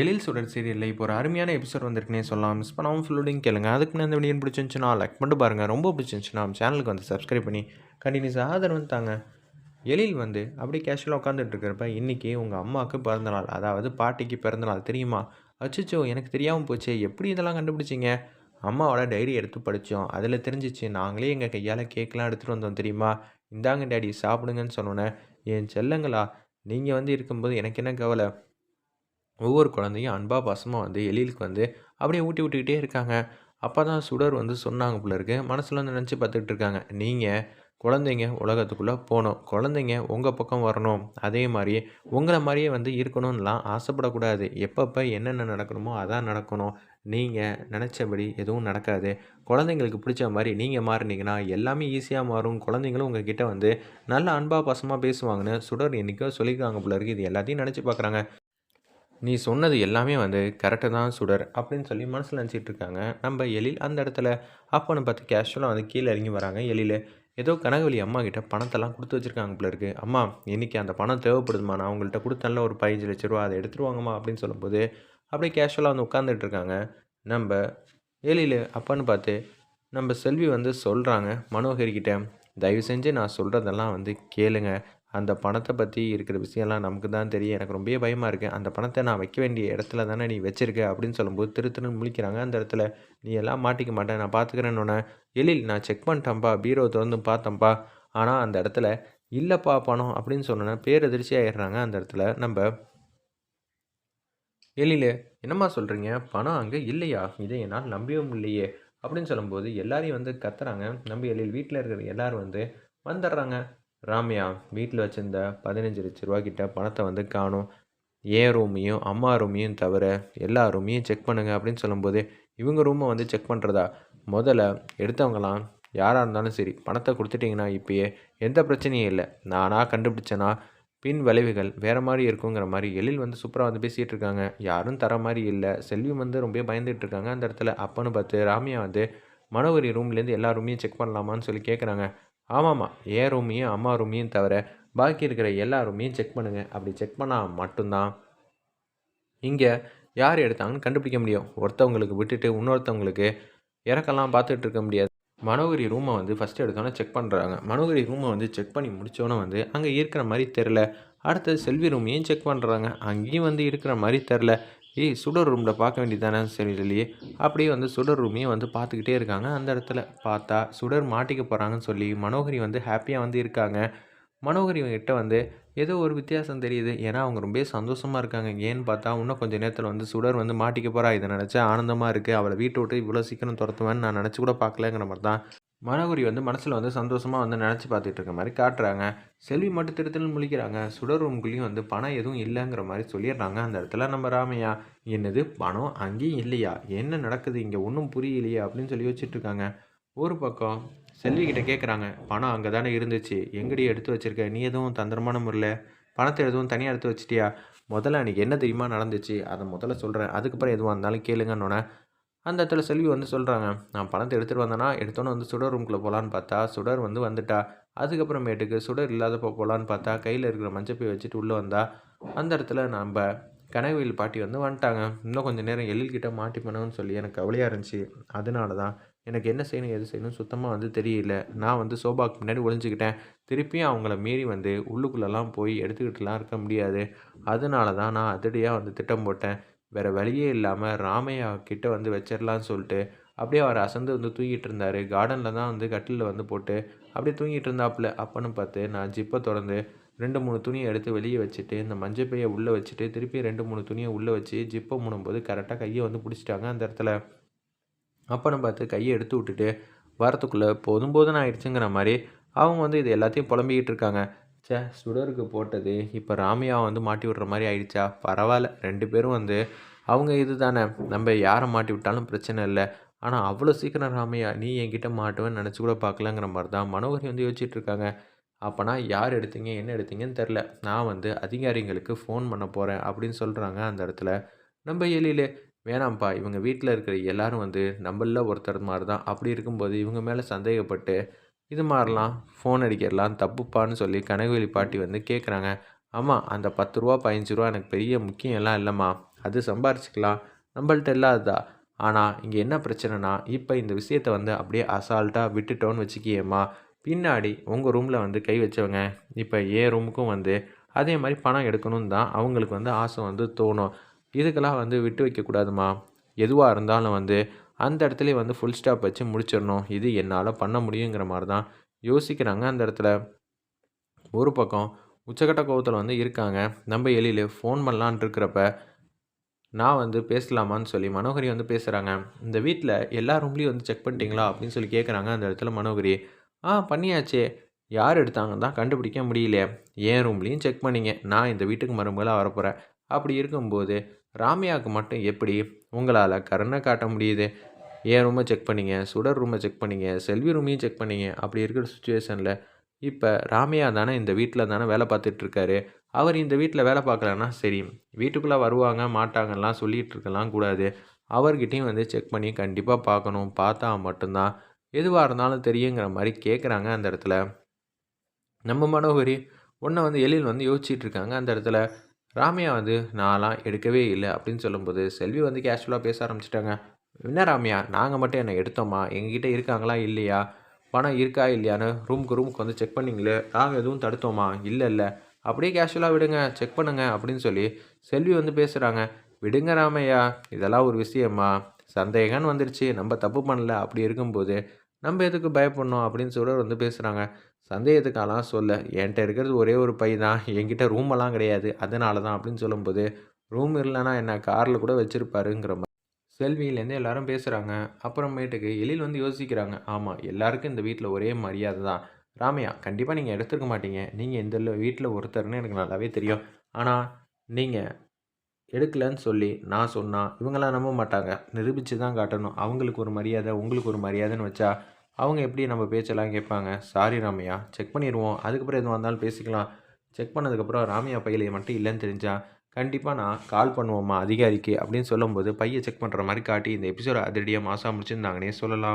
எழில் சுடர் சீரியலில் இப்போ ஒரு அருமையான எபிசோட் வந்திருக்குனே சொல்லலாம். மிஸ் பண்ணாமல் ஃபுல்லோடையும் கேளுங்க. அதுக்கு முன்னாடி இந்த வீடியோ பிடிச்சிருந்துச்சுன்னா லைக் மட்டும் பாருங்கள் ரொம்ப பிடிச்சிருந்துச்சுன்னா நம்ம சேனலுக்கு வந்து சப்ஸ்கிரைப் பண்ணி கண்டினியூஸ் ஆதரவு தாங்க. எழில் வந்து அப்படியே கேஷுவலாக உட்காந்துட்டு இருக்கிறப்ப இன்றைக்கி உங்கள் அம்மாவுக்கு பிறந்தநாள் அதாவது பாட்டிக்கு பிறந்தநாள் தெரியுமா? அச்சச்சோ எனக்கு தெரியாமல் போச்சு. எப்படி இதெல்லாம் கண்டுபிடிச்சிங்க? அம்மாவோட டைரி எடுத்து படித்தோம் அதில் தெரிஞ்சிச்சு நாங்களே எங்கள் கையால் கேக்கெலாம் எடுத்துகிட்டு வந்தோம் தெரியுமா? இந்தாங்க டேடி சாப்பிடுங்கன்னு சொன்னோன்னே என் செல்லங்களா நீங்கள் வந்து இருக்கும்போது எனக்கு என்ன கவலை? ஒவ்வொரு குழந்தையும் அன்பா பாசமாக வந்து எழிலுக்கு வந்து அப்படியே ஊட்டி விட்டுக்கிட்டே இருக்காங்க. அப்போ தான் சுடர் வந்து சொன்னாங்க போல இருக்கு. மனசில் வந்து நினச்சி பார்த்துக்கிட்டு இருக்காங்க. நீங்கள் குழந்தைங்க உலகத்துக்குள்ளே போகணும். குழந்தைங்க உங்கள் பக்கம் வரணும். அதே மாதிரி உங்களை மாதிரியே வந்து இருக்கணும்லாம் ஆசைப்படக்கூடாது. எப்பப்போ என்னென்ன நடக்கணுமோ அதான் நடக்கணும். நீங்கள் நினச்சபடி எதுவும் நடக்காது. குழந்தைங்களுக்கு பிடிச்ச மாதிரி நீங்கள் மாறினீங்கன்னா எல்லாமே ஈஸியாக மாறும். குழந்தைங்களும் உங்கக்கிட்ட வந்து நல்ல அன்பா பாசமாக பேசுவாங்கன்னு சுடர் என்றைக்கோ சொல்லியிருக்காங்க போல இருக்குது இது எல்லாத்தையும் நினச்சி பார்க்குறாங்க. நீ சொன்னது எல்லாமே வந்து கரெக்டாக தான் சுடர் அப்படின்னு சொல்லி மனசில் நினச்சிட்டு இருக்காங்க. நம்ம எழில் அந்த இடத்துல அப்பனை பார்த்து கேஷுவலாக வந்து கீழே இறங்கி வராங்க. எழில் ஏதோ கனகவலி அம்மா கிட்ட பணத்தெல்லாம் கொடுத்து வச்சுருக்காங்க போல இருக்கு. அம்மா இன்றைக்கி அந்த பணம் தேவைப்படுதுமா? நான் அவங்கள்ட்ட கொடுத்தேன்ல ஒரு பதினஞ்சு லட்ச ரூபா அதை எடுத்துருவாங்கம்மா அப்படின்னு சொல்லும்போது அப்படியே கேஷுவலாக வந்து உட்காந்துட்டு இருக்காங்க. நம்ம எழில் அப்பான்னு பார்த்து நம்ம செல்வி வந்து சொல்கிறாங்க மனோகரிக்கிட்ட தயவு செஞ்சு நான் சொல்கிறதெல்லாம் வந்து கேளுங்க. அந்த பணத்தை பற்றி இருக்கிற விஷயம்லாம் நமக்கு தான் தெரியும். எனக்கு ரொம்ப பயமாக இருக்குது அந்த பணத்தை நான் வைக்க வேண்டிய இடத்துல தானே நீ வச்சிருக்க அப்படின்னு சொல்லும்போது திரு திருன்னு முழிக்கிறாங்க. அந்த இடத்துல நீ எல்லாம் மாட்டிக்க மாட்டேன். நான் பார்த்துக்கிறேன்னு எழில் நான் செக் பண்ணிட்டேன்ப்பா பீரோ திறந்து பார்த்தேன்ப்பா ஆனால் அந்த இடத்துல இல்லைப்பா பணம் அப்படின்னு சொன்னோன்னே பேரதிர்ச்சி ஆயிடுறாங்க. அந்த இடத்துல நம்ம எழில் என்னம்மா சொல்கிறீங்க பணம் அங்கே இல்லையா? இதை என்னால் நம்பவும் இல்லையே. அப்படின்னு சொல்லும்போது எல்லாரையும் வந்து கத்துறாங்க. நம்பி எழில் வீட்டில் இருக்கிற எல்லாரும் வந்து வந்துடுறாங்க. ராமையா வீட்டில் வச்சுருந்த பதினஞ்சு லட்ச ரூபா பணத்தை வந்து காணும். ஏன் ரூமையும் அம்மா ரூமையும் தவிர எல்லா ரூமையும் செக் பண்ணுங்கள் அப்படின்னு சொல்லும்போது இவங்க ரூமை வந்து செக் பண்ணுறதா முதல்ல எடுத்தவங்களாம் யாராக இருந்தாலும் சரி பணத்தை கொடுத்துட்டிங்கன்னா இப்போயே எந்த பிரச்சனையும் இல்லை. நானாக கண்டுபிடிச்சேன்னா பின் விளைவுகள் வேறு மாதிரி இருக்குங்கிற மாதிரி எழில் வந்து சூப்பராக வந்து பேசிகிட்டு இருக்காங்க. யாரும் தர மாதிரி இல்லை. செல்வி வந்து ரொம்ப பயந்துகிட்டு இருக்காங்க அந்த இடத்துல. அப்பன்னு பார்த்து ராமியா வந்து மனோகரி ரூம்லேருந்து எல்லா ரூமையும் செக் பண்ணலாமான்னு சொல்லி கேட்குறாங்க ஆமாம்மா ஏ ரூமையும் அம்மா ரூமையும் தவிர பாக்கி இருக்கிற எல்லா ரூமையும் செக் பண்ணுங்கள் அப்படி செக் பண்ணால் மட்டும்தான். இங்கே யார் எடுத்தாங்கன்னு கண்டுபிடிக்க முடியும். ஒருத்தவங்களுக்கு விட்டுட்டு இன்னொருத்தவங்களுக்கு இறக்கெல்லாம் பார்த்துட்டு இருக்க முடியாது. மனோகரி ரூமை வந்து ஃபஸ்ட்டு எடுத்தோன்னே செக் பண்ணுறாங்க மனோகரி ரூமை வந்து செக் பண்ணி முடித்தோன்னே வந்து அங்கே இருக்கிற மாதிரி தெரில அடுத்தது செல்வி ரூமையும் செக் பண்ணுறாங்க அங்கேயும் வந்து இருக்கிற மாதிரி தெரில ஏய் சுடர் ரூமில் பார்க்க வேண்டியது தானே சரி அப்படியே வந்து சுடர் ரூமையும் வந்து பார்த்துக்கிட்டே இருக்காங்க. அந்த இடத்துல பார்த்தா சுடர் மாட்டிக்க போகிறாங்கன்னு சொல்லி மனோகரி வந்து ஹாப்பியாக வந்து இருக்காங்க. மனோகரி இவங்ககிட்ட வந்து ஏதோ ஒரு வித்தியாசம் தெரியுது. ஏன்னா அவங்க ரொம்ப சந்தோஷமாக இருக்காங்க. ஏன்னு பார்த்தா இன்னும் கொஞ்சம் நேரத்தில் வந்து சுடர் வந்து மாட்டிக்க போகிறா இதை நினச்சா ஆனந்தமாக இருக்குது அவளை வீட்டை விட்டு இவ்வளோ சீக்கிரம் துரத்துவேன்னு நான் நினச்சி கூட பார்க்கலங்கிற மாதிரி தான் மனகுரி வந்து மனசில் வந்து சந்தோஷமாக வந்து நினச்சி பார்த்துட்டு இருக்க மாதிரி காட்டுறாங்க. செல்வி மட்டும் திருத்தல் முழிக்கிறாங்க. சுடர் ரூம்குள்ளேயும் வந்து பணம் எதுவும் இல்லைங்கிற மாதிரி சொல்லிடுறாங்க. அந்த இடத்துல நம்ம ராமையா என்னது? பணம் அங்கேயும் இல்லையா? என்ன நடக்குது? இங்கே ஒன்றும் புரியலையே அப்படின்னு சொல்லி வச்சுட்டு இருக்காங்க. ஒரு பக்கம் செல்விக்கிட்ட கேட்குறாங்க பணம் அங்கே தானே இருந்துச்சு. எங்கடி எடுத்து வச்சிருக்க? நீ எதுவும் தந்திரமான முறையில் பணத்தை எதுவும் தனியாக எடுத்து வச்சிட்டியா? முதல்ல அன்றைக்கி என்ன தெரியுமா நடந்துச்சு? அதை முதல்ல சொல்கிறேன் அதுக்கப்புறம் எதுவாக இருந்தாலும் கேளுங்கன்னொன்னே அந்த இடத்துல செல்வி வந்து சொல்கிறாங்க நான் பணத்தை எடுத்துகிட்டு வந்தேன்னா எடுத்தோன்னே வந்து சுடர் ரூம்குள்ளே போகலான்னு பார்த்தா சுடர் வந்து வந்துட்டா. அதுக்கப்புறமேட்டுக்கு சுடர் இல்லாதப்போ போகலான்னு பார்த்தா கையில் இருக்கிற மஞ்சப்பை வச்சுட்டு உள்ளே வந்தா. அந்த இடத்துல நம்ம கனகவேல் பாட்டி வந்து வந்துட்டாங்க. இன்னும் கொஞ்சம் நேரம் எழில்கிட்ட மாட்டி பண்ணணும்னு சொல்லி எனக்கு கவலையாக இருந்துச்சு. அதனால தான் எனக்கு என்ன செய்யணும் எது செய்யணும் சுத்தமாக வந்து தெரியல. நான் வந்து சோபாக்கு முன்னாடி ஒழிஞ்சிக்கிட்டேன் திருப்பியும் அவங்கள மீறி வந்து உள்ளுக்குள்ளெல்லாம் போய் எடுத்துக்கிட்டுலாம் இருக்க முடியாது. அதனால தான் நான் அதிரடியாக வந்து திட்டம் போட்டேன். வேறு வழியே இல்லாமல் ராமையா கிட்ட வந்து வச்சிடலான்னு சொல்லிட்டு அப்படியே அவர் அசந்து வந்து தூங்கிட்டு இருந்தார். கார்டனில் தான் வந்து கட்டிலில் வந்து போட்டு அப்படியே தூங்கிட்டு இருந்தாப்புல. அப்பன்னு பார்த்து நான் ஜிப்பை திறந்து ரெண்டு மூணு துணியை எடுத்து வெளியே வச்சுட்டு இந்த மஞ்சள் பையை உள்ளே வச்சுட்டு திருப்பி ரெண்டு மூணு துணியை உள்ளே வச்சு ஜிப்பை மூடும்போது கரெக்டாக கையை வந்து பிடிச்சிட்டாங்க அந்த இடத்துல. அப்பன்னு பார்த்து கையை எடுத்து விட்டுட்டு வரத்துக்குள்ளே போதும் போதும் ஆயிடுச்சுங்கிற மாதிரி அவங்க வந்து இது எல்லாத்தையும் புலம்பிக்கிட்டு இருக்காங்க. ச்சே சுடருக்கு போட்டது. இப்போ ராமையா வந்து மாட்டி விடுற மாதிரி ஆயிடுச்சா? பரவாயில்ல. ரெண்டு பேரும் வந்து அவங்க இது தானே நம்ம யாரை மாட்டி விட்டாலும் பிரச்சனை இல்லை. ஆனால் அவ்வளோ சீக்கிரம் ராமையா நீ என்கிட்ட மாட்டுவேன்னு நினச்சி கூட பார்க்கலங்கிற மாதிரி தான் மனோகரி வந்து யோசிச்சுட்டு இருக்காங்க. அப்போனா யார் எடுத்தீங்க என்ன எடுத்தீங்கன்னு தெரில நான் வந்து அதிகாரிங்களுக்கு ஃபோன் பண்ண போகிறேன் அப்படின்னு சொல்கிறாங்க அந்த இடத்துல. நம்ம எழிலே வேணாம்ப்பா இவங்க வீட்டில் இருக்கிற எல்லாரும் வந்து நம்மள ஒருத்தர் மாதிரி தான். அப்படி இருக்கும்போது இவங்க மேலே சந்தேகப்பட்டு இது மாதிரிலாம் ஃபோன் அடிக்கிறலாம் தப்புப்பான்னு சொல்லி கனகவெளி பாட்டி வந்து கேட்குறாங்க ஆமாம் அந்த பத்து ரூபா பதினஞ்சு ரூபா எனக்கு பெரிய முக்கியம் எல்லாம் இல்லைம்மா. அது சம்பாரிச்சிக்கலாம். நம்மள்ட்ட இல்லாததா? ஆனால் இங்கே என்ன பிரச்சனைனா இப்போ இந்த விஷயத்த வந்து அப்படியே அசால்ட்டாக விட்டுட்டோன்னு வச்சுக்கியேம்மா. பின்னாடி உங்கள் ரூமில் வந்து கை வச்சவங்க இப்போ ஏன் ரூமுக்கும் வந்து அதே மாதிரி பணம் எடுக்கணும்னு தான் அவங்களுக்கு வந்து ஆசை வந்து தோணும். இதுக்கெல்லாம் வந்து விட்டு வைக்கக்கூடாதுமா எதுவாக இருந்தாலும் வந்து அந்த இடத்துல வந்து ஃபுல் ஸ்டாப் வச்சு முடிச்சிடணும். இது என்னால் பண்ண முடியுங்கிற மாதிரி தான் யோசிக்கிறாங்க அந்த இடத்துல. ஒரு பக்கம் உச்சக்கட்ட கோவத்தில் வந்து இருக்காங்க. நம்ம எழில் ஃபோன் பண்ணலான் இருக்கிறப்ப நான் வந்து பேசலாமான்னு சொல்லி மனோகரி வந்து பேசுகிறாங்க இந்த வீட்டில் எல்லா ரூம்லேயும் வந்து செக் பண்ணிட்டீங்களா அப்படின்னு சொல்லி கேட்குறாங்க அந்த இடத்துல மனோகரி. ஆ பண்ணியாச்சே. யார் எடுத்தாங்க தான் கண்டுபிடிக்க முடியல என் ரூம்லேயும் செக் பண்ணிங்க. நான் இந்த வீட்டுக்கு மருமகளாக வரப்போகிறேன் அப்படி இருக்கும்போது ராமியாவுக்கு மட்டும் எப்படி உங்களால் கருணை காட்ட முடியுது? என் ரூமை செக் பண்ணிங்க? சுடர் ரூமை செக் பண்ணிங்க? செல்வி ரூமையும் செக் பண்ணிங்க? அப்படி இருக்கிற சுச்சுவேஷனில் இப்போ ராமையா தானே இந்த வீட்டில் தானே வேலை பார்த்துட்ருக்காரு அவர் இந்த வீட்டில் வேலை பார்க்கலன்னா சரி வீட்டுக்குள்ளே வருவாங்க மாட்டாங்கலாம் சொல்லிகிட்டு இருக்கலாம் கூடாது. அவர்கிட்டையும் வந்து செக் பண்ணி கண்டிப்பாக பார்க்கணும். பார்த்தா மட்டும்தான். எதுவாக இருந்தாலும் தெரியுங்கிற மாதிரி கேட்குறாங்க அந்த இடத்துல. நம்ம மனோகரி ஒன்றை வந்து எழில் வந்து யோசிச்சுட்டு இருக்காங்க அந்த இடத்துல. ராமையா வந்து நான்லாம் எடுக்கவே இல்லை அப்படின்னு சொல்லும்போது செல்வி வந்து கேஷுவலாக பேச ஆரம்பிச்சிட்டாங்க. என்ன ராமையா நாங்கள் மட்டும் என்ன எடுத்தோமா? எங்ககிட்ட இருக்காங்களா? இல்லையா? பணம் இருக்கா? இல்லையான்னு ரூமுக்கு ரூமுக்கு வந்து செக் பண்ணிங்களே? நாங்கள் எதுவும் தடுத்தோமா? இல்லை இல்லை. அப்படியே கேஷுவலாக விடுங்க செக் பண்ணுங்க அப்படின்னு சொல்லி செல்வி வந்து பேசுகிறாங்க விடுங்க ராமையா இதெல்லாம் ஒரு விஷயமா? சந்தேகம்னு வந்துருச்சு. நம்ம தப்பு பண்ணல. அப்படி இருக்கும்போது நம்ம எதுக்கு பயப்படணும்? அப்படின்னு சொல்லி வந்து பேசுகிறாங்க சந்தேகத்துக்கெல்லாம் சொல்ல என்கிட்ட இருக்கிறது ஒரே ஒரு பை தான் என்கிட்ட ரூமெல்லாம் கிடையாது அதனால தான் அப்படின்னு சொல்லும்போது ரூம் இல்லைன்னா என்ன? காரில் கூட வச்சுருப்பாருங்கிற மாதிரி. செல்வியிலேருந்து எல்லாரும் பேசுகிறாங்க அப்புறமேட்டுக்கு எழில் வந்து யோசிக்கிறாங்க. ஆமாம் எல்லாருக்கும் இந்த வீட்டில் ஒரே மரியாதை தான். ராமையா கண்டிப்பாக நீங்கள் எடுத்துருக்க மாட்டீங்க. நீங்கள் இந்த வீட்டில் ஒருத்தர்னு எனக்கு நல்லாவே தெரியும். ஆனால் நீங்கள் எடுக்கலன்னு சொல்லி நான் சொன்னால் இவங்களாம் நம்ப மாட்டாங்க. நிரூபித்து தான் காட்டணும். அவங்களுக்கு ஒரு மரியாதை உங்களுக்கு ஒரு மரியாதைன்னு வச்சா அவங்க எப்படி நம்ம பேச்செல்லாம் கேட்பாங்க? சாரி ராமையா செக் பண்ணிடுவோம் அதுக்கப்புறம் எதுவாக இருந்தாலும் பேசிக்கலாம். செக் பண்ணதுக்கப்புறம் ராமையா பையில மட்டும் இல்லைன்னு தெரிஞ்சால் கண்டிப்பாக நான் கால் பண்ணுவோம்மா அதிகாரிக்கு. அப்படின்னு சொல்லும்போது பையை செக் பண்ணுற மாதிரி காட்டி இந்த எபிசோட அதிரடியாக மாதம் முடிச்சிருந்தாங்கன்னே சொல்லலாம்.